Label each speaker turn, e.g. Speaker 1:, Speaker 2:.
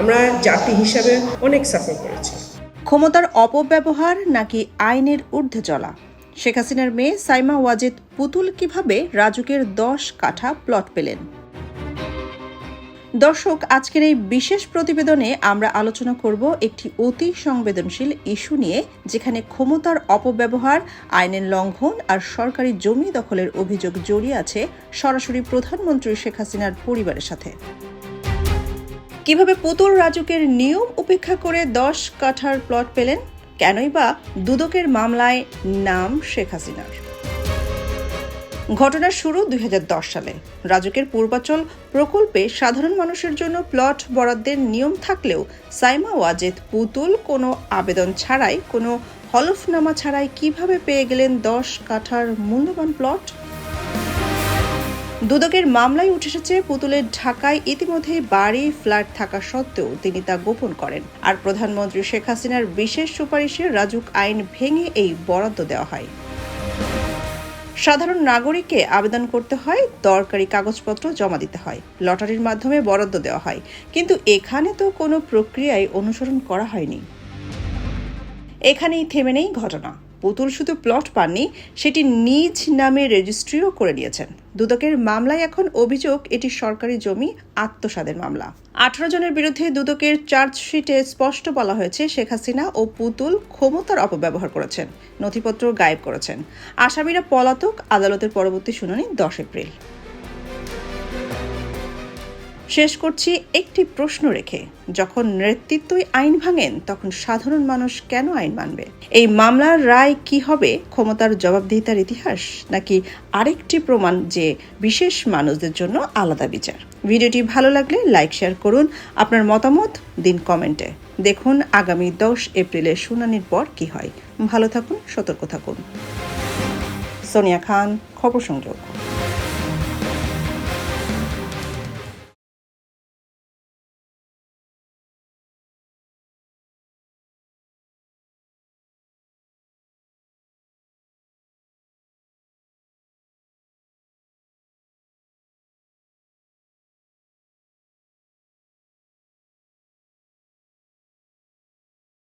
Speaker 1: আমরা জাতি হিসাবে অনেক সাফার করেছি।
Speaker 2: ক্ষমতার অপব্যবহার নাকি আইনের ঊর্ধ্বে চলা শেখ হাসিনার মেয়ে সাইমা ওয়াজেদ পুতুল কীভাবে রাজুকের দশ কাঠা প্লট পেলেন? দর্শক, আজকের এই বিশেষ প্রতিবেদনে আমরা আলোচনা করব একটি অতি সংবেদনশীল ইস্যু নিয়ে, যেখানে ক্ষমতার অপব্যবহার, আইনের লঙ্ঘন আর সরকারি জমি দখলের অভিযোগ জড়িয়ে আছে সরাসরি প্রধানমন্ত্রী শেখ হাসিনার পরিবারের সাথে। কীভাবে পুতুল রাজুকের নিয়ম উপেক্ষা করে দশ কাঠার প্লট পেলেন? কেনই বা দুদকের মামলায় নাম শেখ হাসিনার। ঘটনার শুরু দুই হাজার দশ সালে। রাজুকের পূর্বাচল প্রকল্পে সাধারণ মানুষের জন্য প্লট বরাদ্দের নিয়ম থাকলেও সাইমা ওয়াজেদ পুতুল কোনো আবেদন ছাড়াই, কোনো হলফনামা ছাড়াই কীভাবে পেয়ে গেলেন দশ কাঠার মূল্যবান প্লট দুদকের মামলায় উঠে এসেছে পুতুলের ঢাকায় ইতিমধ্যেই বাড়ি, ফ্ল্যাট থাকা সত্ত্বেও তিনি তা গোপন করেন। আর প্রধানমন্ত্রী শেখ হাসিনার বিশেষ সুপারিশে রাজুক আইন ভেঙে এই বরাদ্দ দেওয়া হয়। সাধারণ নাগরিককে আবেদন করতে হয়, দরকারি কাগজপত্র জমা দিতে হয়, লটারির মাধ্যমে বরাদ্দ দেওয়া হয়। কিন্তু এখানে তো কোনো প্রক্রিয়ায় অনুসরণ করা হয়নি। এখানেই থেমে নেই ঘটনা। পুতুল শুধু প্লট পাননি, সেটি নিজ নামে রেজিস্ট্রিও করে নিয়েছেন। দুদকের মামলায় এখন অভিযোগ, এটি সরকারি জমি, আত্মসাদের মামলা। আঠারো জনের বিরুদ্ধে দুদকের চার্জশিটে স্পষ্ট বলা হয়েছে, শেখ হাসিনা ও পুতুল ক্ষমতার অপব্যবহার করেছেন, নথিপত্র গায়েব করেছেন। আসামিরা পলাতক, আদালতের পরবর্তী শুনানি দশ এপ্রিল। শেষ করছি একটি প্রশ্ন রেখে। যখন নেতৃত্বই আইন ভাঙেন, তখন সাধারণ মানুষ কেন আইন মানবে? এই মামলার রায় কি হবে? ক্ষমতার জবাবদিহিতার ইতিহাস? নাকি আরেকটি প্রমাণ যে বিশেষ মানুষদের জন্য আলাদা বিচার? ভিডিওটি ভালো লাগলে লাইক, শেয়ার করুন। আপনার মতামত দিন কমেন্টে। দেখুন আগামী দশ এপ্রিলের শুনানির পর কি হয়। ভালো থাকুন, সতর্ক থাকুন। সোনিয়া খান, খবর সংযোগ।